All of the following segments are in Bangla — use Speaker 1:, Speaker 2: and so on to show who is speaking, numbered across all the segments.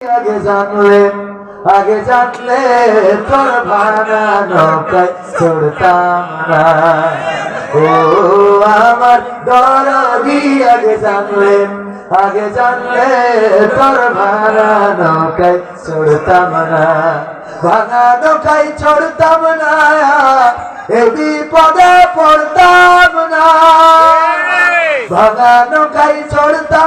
Speaker 1: আগে জানলে আগে জানলে তোর ভাঙা নৌকায় চড়তাম না। ও আমার দরদি আগে জানলে আগে জানলে তোর ভাঙা নৌকায় চড়তাম না। ভাঙা নৌকায় চড়তাম না এ বিপদে পড়তাম না। ভাঙা নৌকায় চড়তাম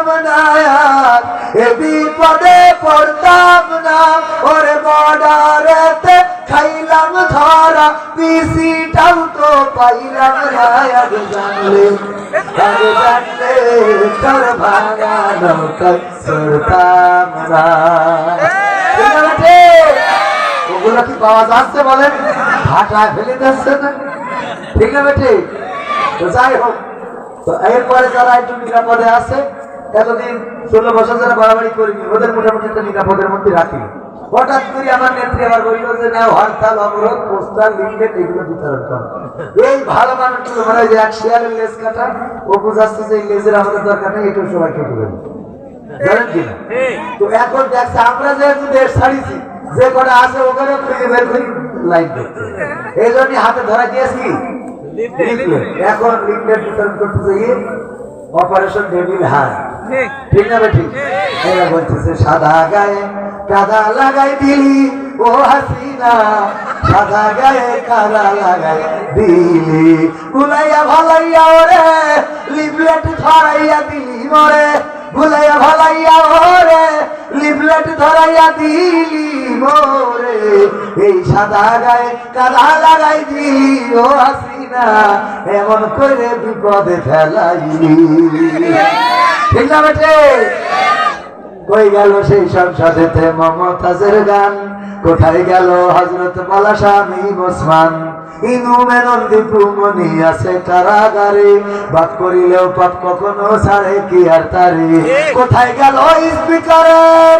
Speaker 1: বর্ডারেতে খাইলাম ধরা পিসিটাও তো পাইলাম এরপরে একটু নিরাপদে আছে এতদিন ষোলো বছর যারা বাড়াবাড়ি করিনি ওদের মোটামুটি একটা নিরাপদের মধ্যে রাখি হঠাৎ করে আমার নেত্রী আবার বলল যে না হরতাল অবরোধ পোস্টার এগুলো বিতরণ করো। এই ভালো মানুষগুলো মানে যে এক শিয়ালের লেজ কাটা। ও বোঝাচ্ছে যে লেজের আমাদের দরকার নেই এটাও সবাই? তো এখন দেখছে আমরা যেহেতু দেশ ছাড়িছি যে কটা আছে ওখানে খুঁজে বের করি লাইন দেখতে এই জন্য হাতে ধরা দিয়েছি। এখন লিফলেট বিতরণ করতে যাই অপারেশন ডেভিল হাই ঠিক না ঠিক? এরা বলতেছে সাদা গায়ে কাদা লাগাই দিলি, ও হাসিনা। সাদা গায়ে কাদা লাগাই দিলি। বুলাইয়া ভালাইয়া ওরে, লিফলেট ধরাইয়া দিলি মরে। ভুলাইয়া ভালাইয়া ওরে, লিফলেট ধরাইয়া দিলি মোরে। এই সাদা গায়ে কাদা লাগাই দিলি, ও হাসিনা। এমন করে বিপদে ফেলাইলি। ঠিক না বেটে কই গেল সেই সব সাথে মমতাজের গান। কোথায় গেল হজরত মালা স্বামী ওসমান? ইনু মেনন্দি আছে কারাগারে। বাপ করিলেও পাপ কখনো ছাড়ে কি আর তারে? কোথায় গেল স্পিকারের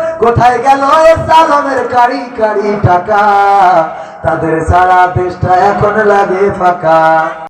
Speaker 1: কোথায় গেল সালামের কারি কারি টাকা? তাদের সারা দেশটা এখন লাগে ফাঁকা।